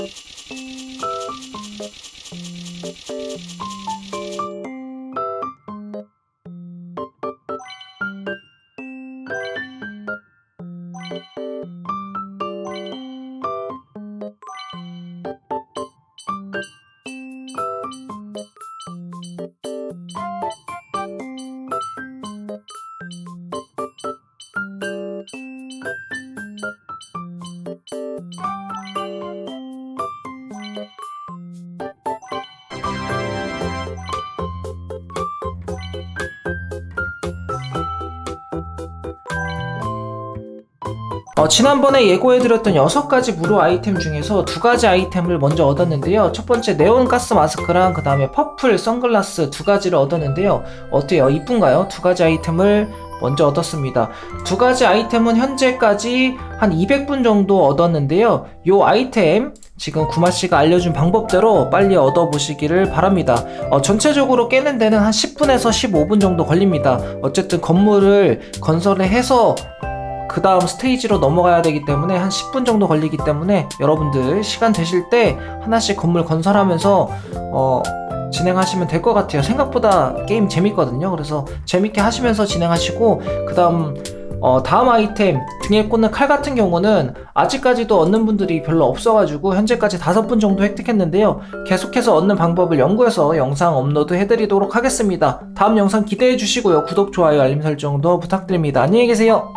Música 어, 지난번에 예고해드렸던 6가지 무료 아이템 중에서 두 가지 아이템을 먼저 얻었는데요. 첫 번째 네온 가스 마스크랑 그 다음에 퍼플 선글라스 두 가지를 얻었는데요. 어때요? 이쁜가요? 두 가지 아이템을 먼저 얻었습니다. 두 가지 아이템은 현재까지 한 200분 정도 얻었는데요. 요 아이템 지금 구마씨가 알려준 방법대로 빨리 얻어보시기를 바랍니다. 어, 전체적으로 깨는 데는 한 10분에서 15분 정도 걸립니다. 어쨌든 건물을 건설을 해서 그 다음 스테이지로 넘어가야 되기 때문에 한 10분 정도 걸리기 때문에 여러분들 시간 되실 때 하나씩 건물 건설하면서 어, 진행하시면 될 것 같아요. 생각보다 게임 재밌거든요. 그래서 재밌게 하시면서 진행하시고 그 다음 어, 다음 아이템 등에 꽂는 칼 같은 경우는 아직까지도 얻는 분들이 별로 없어가지고 현재까지 다섯 분 정도 획득했는데요. 계속해서 얻는 방법을 연구해서 영상 업로드 해드리도록 하겠습니다. 다음 영상 기대해 주시고요. 구독, 좋아요, 알림 설정도 부탁드립니다. 안녕히 계세요.